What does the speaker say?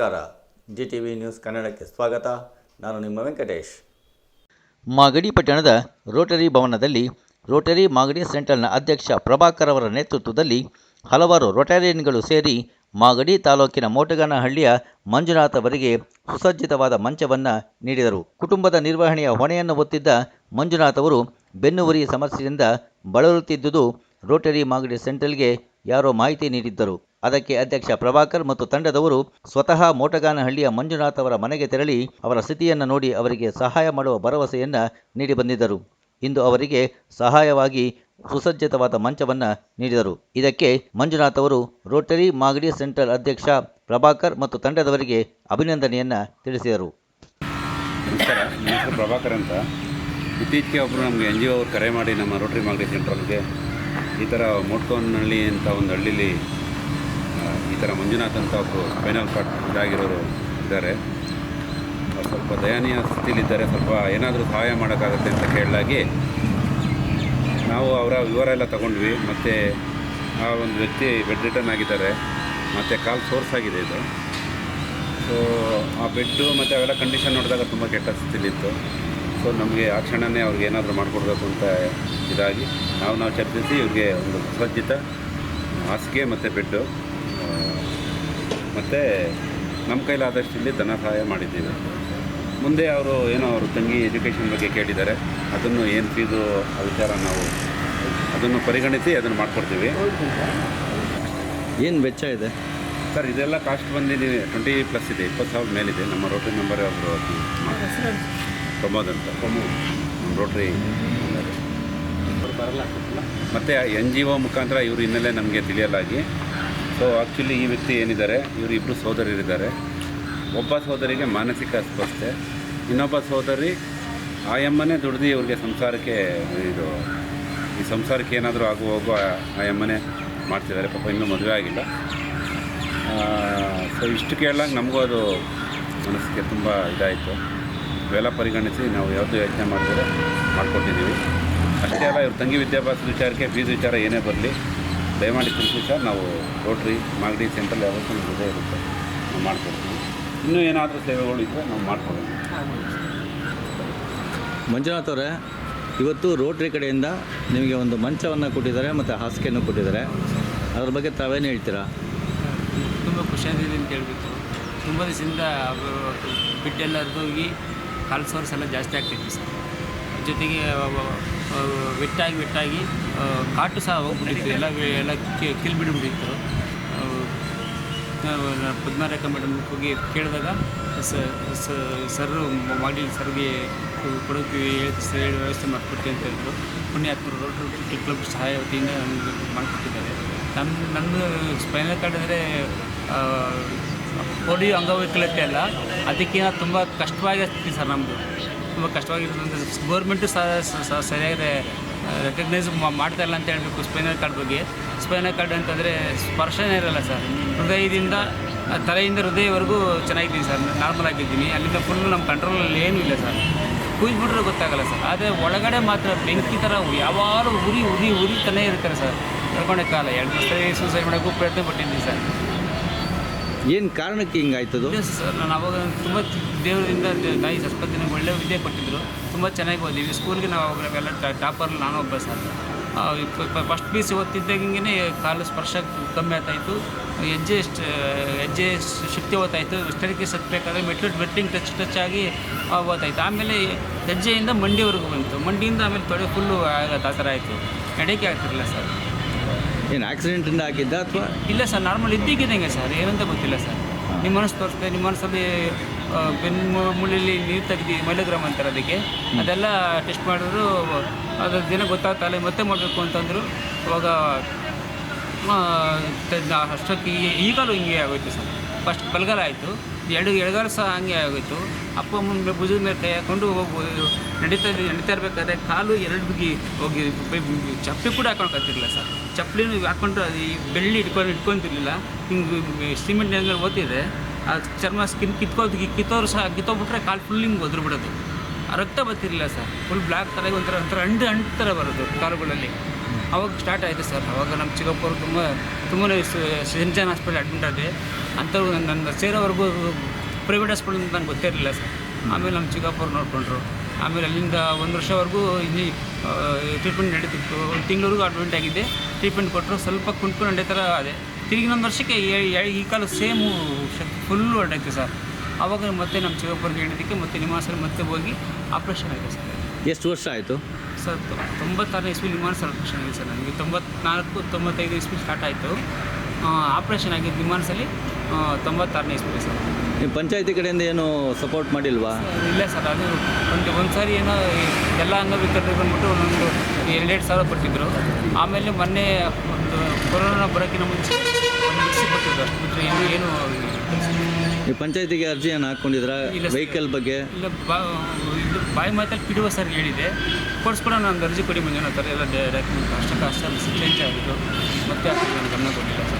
ನಮಸ್ಕಾರ. G T V news ಕನ್ನಡಕ್ಕೆ ಸ್ವಾಗತ. ನಾನು ನಿಮ್ಮ ವೆಂಕಟೇಶ್. ಮಾಗಡಿ ಪಟ್ಟಣದ ರೋಟರಿ ಭವನದಲ್ಲಿ ರೋಟರಿ ಮಾಗಡಿ ಸೆಂಟ್ರಲ್ನ ಅಧ್ಯಕ್ಷ ಪ್ರಭಾಕರ್ ಅವರ ನೇತೃತ್ವದಲ್ಲಿ ಹಲವಾರು ರೋಟರಿಯನ್ಗಳು ಸೇರಿ ಮಾಗಡಿ ತಾಲೂಕಿನ ಮೋಟಗಾನಹಳ್ಳಿಯ ಮಂಜುನಾಥ್ ಅವರಿಗೆ ಸುಸಜ್ಜಿತವಾದ ಮಂಚವನ್ನು ನೀಡಿದರು. ಕುಟುಂಬದ ನಿರ್ವಹಣೆಯ ಹೊಣೆಯನ್ನು ಹೊತ್ತಿದ್ದ ಮಂಜುನಾಥ್ ಅವರು ಬೆನ್ನುವರಿ ಸಮಸ್ಯೆಯಿಂದ ಬಳಲುತ್ತಿದ್ದುದು ರೋಟರಿ ಮಾಗಡಿ ಸೆಂಟ್ರಲ್ಗೆ ಯಾರೋ ಮಾಹಿತಿ ನೀಡಿದ್ದರು. ಅದಕ್ಕೆ ಅಧ್ಯಕ್ಷ ಪ್ರಭಾಕರ್ ಮತ್ತು ತಂಡದವರು ಸ್ವತಃ ಮೋಟಗಾನಹಳ್ಳಿಯ ಮಂಜುನಾಥ್ ಅವರ ಮನೆಗೆ ತೆರಳಿ ಅವರ ಸ್ಥಿತಿಯನ್ನು ನೋಡಿ ಅವರಿಗೆ ಸಹಾಯ ಮಾಡುವ ಭರವಸೆಯನ್ನು ನೀಡಿ ಬಂದಿದ್ದರು. ಇಂದು ಅವರಿಗೆ ಸಹಾಯವಾಗಿ ಸುಸಜ್ಜಿತವಾದ ಮಂಚವನ್ನು ನೀಡಿದರು. ಇದಕ್ಕೆ ಮಂಜುನಾಥ್ ಅವರು ರೋಟರಿ ಮಾಗಡಿ ಸೆಂಟ್ರಲ್ ಅಧ್ಯಕ್ಷ ಪ್ರಭಾಕರ್ ಮತ್ತು ತಂಡದವರಿಗೆ ಅಭಿನಂದನೆಯನ್ನು ತಿಳಿಸಿದರು. ಪ್ರಭಾಕರ್ ಅಂತ. ಇತ್ತೀಚೆಗೆ ಒಬ್ಬರು ನಮಗೆ ಎನ್ ಜಿ ಒ ಅವ್ರು ಕರೆ ಮಾಡಿ ನಮ್ಮ ರೋಟರಿ ಮಾಗಡಿ ಸೆಂಟ್ರಲ್ಗೆ ಈ ಥರ ಮೋಟ್ಕೋನಹಳ್ಳಿ ಅಂತ ಒಂದು ಹಳ್ಳಿಲಿ ಥರ ಮಂಜುನಾಥ್ ಅಂತ ಒಬ್ಬರು ಫೈನಲ್ ಪಾರ್ಟ್ ಇದಾಗಿರೋರು ಇದ್ದಾರೆ. ಸ್ವಲ್ಪ ದಯನೀಯ ಸ್ಥಿತಿಯಲ್ಲಿದ್ದಾರೆ. ಸ್ವಲ್ಪ ಏನಾದರೂ ಸಹಾಯ ಮಾಡೋಕ್ಕಾಗತ್ತೆ ಅಂತ ಕೇಳಲಾಗಿ ನಾವು ಅವರ ವಿವರ ಎಲ್ಲ ತಗೊಂಡ್ವಿ. ಮತ್ತು ಆ ಒಂದು ವ್ಯಕ್ತಿ ಬೆಡ್ ರಿಟರ್ನ್ ಆಗಿದ್ದಾರೆ. ಮತ್ತು ಕಾಲ್ ಸೋರ್ಸ್ ಆಗಿದೆ ಇದು. ಸೊ ಆ ಬೆಡ್ಡು ಮತ್ತು ಅವೆಲ್ಲ ಕಂಡೀಷನ್ ನೋಡಿದಾಗ ತುಂಬ ಕೆಟ್ಟ ಸ್ಥಿತಿಲಿತ್ತು ಸೊ ನಮಗೆ ಆ ಕ್ಷಣವೇ ಅವ್ರಿಗೆ ಏನಾದರೂ ಮಾಡಿಕೊಡ್ಬೇಕು ಅಂತ ಇದಾಗಿ ನಾವು ನಾವು ಚರ್ಚಿಸಿ ಇವ್ರಿಗೆ ಒಂದು ಸುಸಜ್ಜಿತ ಹಾಸಿಗೆ ಮತ್ತು ಬೆಡ್ಡು. ಮತ್ತು ನಮ್ಮ ಕೈಲಾದಷ್ಟು ಇಲ್ಲಿ ಧನ ಸಹಾಯ ಮಾಡಿದ್ದೀವಿ. ಮುಂದೆ ಅವರು ಏನೋ ಅವರು ತಂಗಿ ಎಜುಕೇಷನ್ ಬಗ್ಗೆ ಕೇಳಿದ್ದಾರೆ. ಅದನ್ನು ಏನು ಫೀಸು ಆ ವಿಚಾರ ನಾವು ಅದನ್ನು ಪರಿಗಣಿಸಿ ಅದನ್ನು ಮಾಡಿಕೊಡ್ತೀವಿ. ಏನು ವೆಚ್ಚ ಇದೆ? ಸರ್ ಇದೆಲ್ಲ ಕಾಸ್ಟ್ ಬಂದು ಟ್ವೆಂಟಿ ಪ್ಲಸ್ ಇದೆ ಇಪ್ಪತ್ತು ಸಾವಿರ ಮೇಲಿದೆ. ನಮ್ಮ ರೋಟ್ರಿ ನಂಬರ್ ಅವರು ಪ್ರಮೋದ್ ಅಂತ. ನಮ್ಮ ರೋಟ್ರಿ ಮತ್ತು ಎನ್ ಜಿ ಒ ಮುಖಾಂತರ ಇವರು ಹಿನ್ನೆಲೆ ನಮಗೆ ತಿಳಿಯಲಾಗಿ ಸೊ ಆ್ಯಕ್ಚುಲಿ ಈ ವ್ಯಕ್ತಿ ಏನಿದ್ದಾರೆ, ಇವರು ಇಬ್ಬರು ಸೋದರಿದ್ದಾರೆ ಒಬ್ಬ ಸೋದರಿಗೆ ಮಾನಸಿಕ ಅಸ್ವಸ್ಥೆ ಇನ್ನೊಬ್ಬ ಸೋದರಿ ಆಯಮ್ಮನೇ ದುಡ್ದು ಇವ್ರಿಗೆ ಸಂಸಾರಕ್ಕೆ, ಇದು, ಈ ಸಂಸಾರಕ್ಕೆ ಏನಾದರೂ ಆಗು ಹೋಗೋ, ಆಯಮ್ಮನೇ ಮಾಡ್ತಿದ್ದಾರೆ. ಪಾಪ ಇನ್ನೂ ಮದುವೆ ಆಗಿಲ್ಲ. ಸೊ ಇಷ್ಟು ಕೇಳಾಗ ನಮಗೂ ಅದು ಮನಸ್ಸಿಗೆ ತುಂಬ ಇದಾಯಿತು. ಇವೆಲ್ಲ ಪರಿಗಣಿಸಿ ನಾವು ಯಾವುದು ಯೋಚನೆ ಮಾಡಿದರೆ ಮಾಡ್ಕೊಟ್ಟಿದ್ದೀವಿ. ಅಷ್ಟೇ ಅಲ್ಲ, ಇವ್ರ ತಂಗಿ ವಿದ್ಯಾಭ್ಯಾಸ ವಿಚಾರಕ್ಕೆ, ಫೀಸ್ ವಿಚಾರ ಏನೇ ಬರಲಿ ದಯಮಾಡಿ ತಿಳಿಸಿ ಸರ್ ನಾವು ರೋಟ್ರಿ ಮಾಗಡಿ ಸೆಂಟ್ರಲ್ ಯಾವತ್ತೂ ನಮ್ಮ ಜೊತೆ ಇರುತ್ತೆ. ನಾವು ಮಾಡಿಕೊಡ್ತೀವಿ. ಇನ್ನೂ ಏನಾದರೂ ಸೇವೆಗಳು ಇದ್ದರೆ ನಾವು ಮಾಡ್ಕೊಡೋಣ. ಮಂಜುನಾಥ್ ಅವರೇ ಇವತ್ತು ರೋಟ್ರಿ ಕಡೆಯಿಂದ ನಿಮಗೆ ಒಂದು ಮಂಚವನ್ನು ಕೊಟ್ಟಿದ್ದಾರೆ ಮತ್ತು ಹಾಸಿಗೆಯನ್ನು ಕೊಟ್ಟಿದ್ದಾರೆ. ಅದ್ರ ಬಗ್ಗೆ ತಾವೇನು ಹೇಳ್ತೀರಾ? ತುಂಬ ಖುಷಿಯಾಗಿದೆ ಅಂತ ಹೇಳ್ಬಿಟ್ಟು ತುಂಬ ದಿವಸದಿಂದ ಅವರು ಬಿಟ್ಟೆಲ್ಲ ಹೋಗಿ ಕಾಲು ಸೋರ್ಸ್ ಎಲ್ಲ ಜಾಸ್ತಿ ಆಗ್ತಿತ್ತು ಸರ್. ಜೊತೆಗೆ ವೆಟ್ಟಾಗಿ ವೆಟ್ಟಾಗಿ ಕಾಟು ಸಹ ಹೋಗ್ಬಿಟ್ಟಿತ್ತು. ಎಲ್ಲ ಎಲ್ಲ ಕಿಲ್ ಬಿಡ್ಬಿಟ್ಟಿತ್ತು ಪದ್ಮರೇಖಾ ಮೇಡಮ್ ಹೋಗಿ ಕೇಳಿದಾಗ ಸರ್ ಮಾಡಿ ಸರ್ಗೆ ಕೊಡೋಕೆ ಹೇಳಿ ವ್ಯವಸ್ಥೆ ಮಾಡಿಕೊಡ್ತೀವಿ ಅಂತ ಹೇಳಿದ್ರು. ಪುಣ್ಯಾತ್ಮರು ರೋಟರಿ ಕ್ಲಬ್ ಸಹಾಯ ವತಿಯಿಂದ ನಮಗೆ ಮಾಡಿಕೊಟ್ಟಿದ್ದಾರೆ. ನಮ್ಮ ನನ್ನ ಸ್ಪೈನಲ್ ಕಾರ್ಡ್ ಅಂದರೆ ಪೋಲಿಯೋ ಅಂಗವೈಕಲ್ಯತೆ ಅಲ್ಲ. ಅದಕ್ಕಿಂತ ತುಂಬ ಕಷ್ಟವಾಗಿ ಸರ್ ನಮ್ಮದು ತುಂಬ ಕಷ್ಟವಾಗಿರೋದ್ರಿಂದ ಗೌರ್ಮೆಂಟು ಸಹ ಸ- ಸ- ಸರಿಯಾಗಿ ರೆಕಗ್ನೈಸ್ ಮಾಡ್ತಾ ಇಲ್ಲ ಅಂತ ಹೇಳಬೇಕು ಸ್ಪೈನಲ್ ಕಾರ್ಡ್ ಬಗ್ಗೆ. ಸ್ಪೈನಲ್ ಕಾರ್ಡ್ ಅಂತಂದರೆ ಸ್ಪರ್ಶನೇ ಇರಲ್ಲ ಸರ್ ಹೃದಯದಿಂದ, ತಲೆಯಿಂದ ಹೃದಯವರೆಗೂ ಚೆನ್ನಾಗಿದ್ದೀನಿ ಸರ್ ನಾರ್ಮಲ್ ಆಗಿದ್ದೀನಿ. ಅಲ್ಲಿಂದ ಫುಲ್ ನಮ್ಮ ಕಂಟ್ರೋಲಲ್ಲಿ ಏನೂ ಇಲ್ಲ ಸರ್ ಕುಯ್ದುಬಿಟ್ರೆ ಗೊತ್ತಾಗಲ್ಲ ಸರ್ ಆದರೆ ಒಳಗಡೆ ಮಾತ್ರ ಬೆಂಕಿ ಥರ ಯಾವಾಗಲೂ ಉರಿ ಉರಿ ಉರಿ ಉರಿತಾನೇ ಇರ್ತಾರೆ ಸರ್ ಕಳ್ಕೊಂಡೆ ಕಾಲ. ಎರಡು ಸೂಸೈಡ್ ಮಾಡೋಕ್ಕೂ ಪ್ರಯತ್ನ ಪಟ್ಟಿದ್ದೀನಿ ಸರ್ ಏನು ಕಾರಣಕ್ಕೆ ಹಿಂಗಾಯ್ತದು? ಸರ್, ನಾನು ಅವಾಗ ತುಂಬ ದೇವರಿಂದ ತಾಯಿ ಸರಸ್ವತಿನ ಒಳ್ಳೆ ವಿದ್ಯೆ ಕೊಟ್ಟಿದ್ದರು ತುಂಬ ಚೆನ್ನಾಗಿ ಓದಿದ್ವಿ. ಸ್ಕೂಲ್ಗೆ ನಾವು ಅವಾಗೆಲ್ಲ ಟಾಪರ್ ನಾನು ಒಬ್ಬ ಸರ್. ಫಸ್ಟ್ ಪಿ ಸಿ ಓದ್ತಿದ್ದಾಗಿಂಗೇ ಕಾಲು ಸ್ಪರ್ಶ ಕಮ್ಮಿ ಆಗ್ತಾಯಿತ್ತು ಹೆಜ್ಜೆ ಹೆಜ್ಜೆ ಶಕ್ತಿ ಓದ್ತಾಯಿತ್ತು ಸ್ಟಡಿಗೆ ಸತ್ಬೇಕಾದ್ರೆ ಮೆಟ್ಲು ಬೆಟ್ಟಿಂಗ್ ಟಚ್ ಟಚ್ ಆಗಿ ಓದ್ತಾಯಿತ್ತು ಆಮೇಲೆ ಹೆಜ್ಜೆಯಿಂದ ಮಂಡಿವರೆಗೂ ಬಂತು. ಮಂಡಿಯಿಂದ ಆಮೇಲೆ ತೊಡೆ ಫುಲ್ಲು ಆ ಥರ ಆಯಿತು. ನಡೆಯೋಕ್ಕೆ ಆಗ್ತಿರಲಿಲ್ಲ ಸರ್. ಏನು ಆಕ್ಸಿಡೆಂಟಿಂದ ಆಗಿದ್ದ ಅಥವಾ? ಇಲ್ಲ ಸರ್ ನಾರ್ಮಲ್ ಇದ್ದಕ್ಕಿದ್ದಂಗೆ ಸರ್ ಏನಂತ ಗೊತ್ತಿಲ್ಲ ಸರ್. ನಿಮ್ಮ ಮನಸ್ಸು ತೋರಿಸ್ತೆ ನಿಮ್ಮ ಮನಸ್ಸಲ್ಲಿ ಬೆನ್ನು ಮುಳ್ಳಿಲಿ ನೀರು ತೆಗ್ದು ಮೈಲೋಗ್ರಾಮ್ ಅಂತಾರೆ ಅದಕ್ಕೆ. ಅದೆಲ್ಲ ಟೆಸ್ಟ್ ಮಾಡಿದ್ರು ಅದು ದಿನ ಗೊತ್ತಾಗ್ತಲ್ಲ ಮತ್ತೆ ಮಾಡಬೇಕು ಅಂತಂದರು ಅವಾಗ ಅಷ್ಟೊತ್ತಿಗೆ ಈಗಲೂ ಹಿಂಗೆ ಆಗೋಯ್ತು ಸರ್. ಫಸ್ಟ್ ಬಲಗಾಲ ಆಯಿತು. ಎರಡು ಎಡಗಾಲ ಸಹ ಹಂಗೆ ಆಗೋಯ್ತು. ಅಪ್ಪ ಅಮ್ಮನ ಭುಜದ ಮೇಲೆ ಕೈ ಹಾಕೊಂಡು ಹೋಗ್ಬೋದು. ನಡೀತಾ ನಡೀತಾ ಇರಬೇಕಾದ್ರೆ ಕಾಲು ಎರಡು ಬಿಗಿ ಹೋಗಿ ಚಪ್ಪಲಿ ಕೂಡ ಹಾಕೊಳಕ್ಕಾಗ್ತಿರ್ಲಿಲ್ಲ ಸರ್. ಚಪ್ಪಲಿನೂ ಹಾಕ್ಕೊಂಡು ಅದು ಈ ಬೆಳ್ಳಿ ಇಟ್ಕೊಂಡು ಇಟ್ಕೊಂತಿರ್ಲಿಲ್ಲ ಹಿಂಗೆ ಸಿಮೆಂಟ್ ಹೆಂಗೆ ಓದ್ತಿದೆ ಆ ಚರ್ಮ ಸ್ಕಿನ್ ಕಿತ್ಕೋದು ಕಿತ್ತೋರು ಸಹ ಕಿತ್ತೋಗ್ಬಿಟ್ರೆ ಕಾಲು ಫುಲ್ ಹಿಂಗೆ ಒದ್ರು ಬಿಡೋದು. ರಕ್ತ ಬರ್ತಿರ್ಲಿಲ್ಲ ಸರ್. ಫುಲ್ ಬ್ಲ್ಯಾಕ್ ಥರ ಒಂಥರ ಒಂಥರ ಅಂಡು ಅಂಟು ಥರ ಬರೋದು ಕಾಲುಗಳಲ್ಲಿ. ಅವಾಗ ಸ್ಟಾರ್ಟ್ ಆಯಿತು ಸರ್ ಅವಾಗ ನಮ್ಮ ಚಿಕ್ಕಪ್ಪರು ತುಂಬ ತುಂಬಾ ಸೆಂಟ್ ಜಾನ್ ಹಾಸ್ಪಿಟಲ್ ಅಡ್ಮಿಟ್ ಆದ್ವಿ. ಅಂಥವ್ರು ನನ್ನ ಸೇರೋವರೆಗೂ ಪ್ರೈವೇಟ್ ಹಾಸ್ಪಿಟಲ್ ಅಂತ ನನಗೆ ಗೊತ್ತಿರಲಿಲ್ಲ ಸರ್ ಆಮೇಲೆ ನಮ್ಮ ಚಿಕ್ಕಪ್ಪವ್ರು ನೋಡಿಕೊಂಡ್ರು. ಆಮೇಲೆ ಅಲ್ಲಿಂದ ಒಂದು ವರ್ಷವರೆಗೂ ಇಲ್ಲಿ ಟ್ರೀಟ್ಮೆಂಟ್ ನಡೀತಿತ್ತು. ಒಂದು ತಿಂಗಳವರೆಗೂ ಅಡ್ಮಿಂಟ್ ಆಗಿದ್ದೆ. ಟ್ರೀಟ್ಮೆಂಟ್ ಕೊಟ್ಟರು ಸ್ವಲ್ಪ ಕುಂತ್ಕೊಂಡು ನಡೆಯೋ ಥರ ಅದೇ. ತಿರುಗಿ ನಮ್ಮ ವರ್ಷಕ್ಕೆ ಈ ಕಾಲ ಸೇಮು ಫುಲ್ಲು ಹೊರಟೈತೆ ಸರ್ ಅವಾಗ ಮತ್ತೆ ನಮ್ಮ ಚಿಕ್ಕಪ್ಪರಿಗೆ ಹೇಳಿದ್ದಕ್ಕೆ ಮತ್ತೆ ನಿಮ್ಮ ಮತ್ತೆ ಹೋಗಿ ಆಪ್ರೇಷನ್ ಆಯಿತು ಸರ್ ಎಷ್ಟು ವರ್ಷ ಆಯಿತು? ಸರ್ ತೊಂಬತ್ತಾರನೇ ಇಸ್ವಿ ವಿಮಾನ ಆಪ್ರೇಷನ್ ಆಗಿದೆ ಸರ್ ನನಗೆ. ತೊಂಬತ್ನಾಲ್ಕು ತೊಂಬತ್ತೈದು ಇಸ್ವಿ ಸ್ಟಾರ್ಟ್ ಆಯಿತು. ಆಪ್ರೇಷನ್ ಆಗಿದ್ದು ವಿಮಾನದಲ್ಲಿ ತೊಂಬತ್ತಾರನೇ ಇಸ್ವಿ ಸರ್. ನೀವು ಪಂಚಾಯತಿ ಕಡೆಯಿಂದ ಏನು ಸಪೋರ್ಟ್ ಮಾಡಿಲ್ವಾ? ಇಲ್ಲ ಸರ್ ಅದು ಒಂದು ಒಂದು ಸಾರಿ ಏನೋ ಎಲ್ಲ ಅಂಗವಿಕಲರಿಗೆ ಬಂದ್ಬಿಟ್ಟು ಒಂದೊಂದು ಎರಡೆರಡು ಸಾವಿರ ಕೊಟ್ಟಿದ್ದರು ಆಮೇಲೆ ಮೊನ್ನೆ ಒಂದು ಕೊರೋನಾ ಬರೋಕ್ಕಿಂತ ಮುಂಚೆ ಒಂದು ಅಷ್ಟು ಬಿಟ್ಟರೆ ಏನು ಏನು ನೀವು ಪಂಚಾಯತಿಗೆ ಅರ್ಜಿಯನ್ನು ಹಾಕ್ಕೊಂಡಿದ್ರಾ ಇಲ್ಲ ಸರ್. ವೆಹಿಕಲ್ ಬಗ್ಗೆ? ಇಲ್ಲ ಬಾ ಬಾಯಿ ಮಾತಲ್ಲಿ ಪಿ ಸರ್ ಹೇಳಿದೆ. ಕೊಡಿಸ್ಕೊಡ ನಾನು ಅರ್ಜಿ ಕೊಡಿ ಮುಂಜಾನೆ ಆ ಥರ ಎಲ್ಲ ಡಾಕ್ಯುಮೆಂಟ್ ಅಷ್ಟಕ್ಕೆ ಅಷ್ಟೇ ಚೇಂಜ್ ಆಗಿದ್ದು. ಮತ್ತೆ ಅಷ್ಟು ನಾನು ಗಮನ ಕೊಟ್ಟಿಲ್ಲ ಸರ್.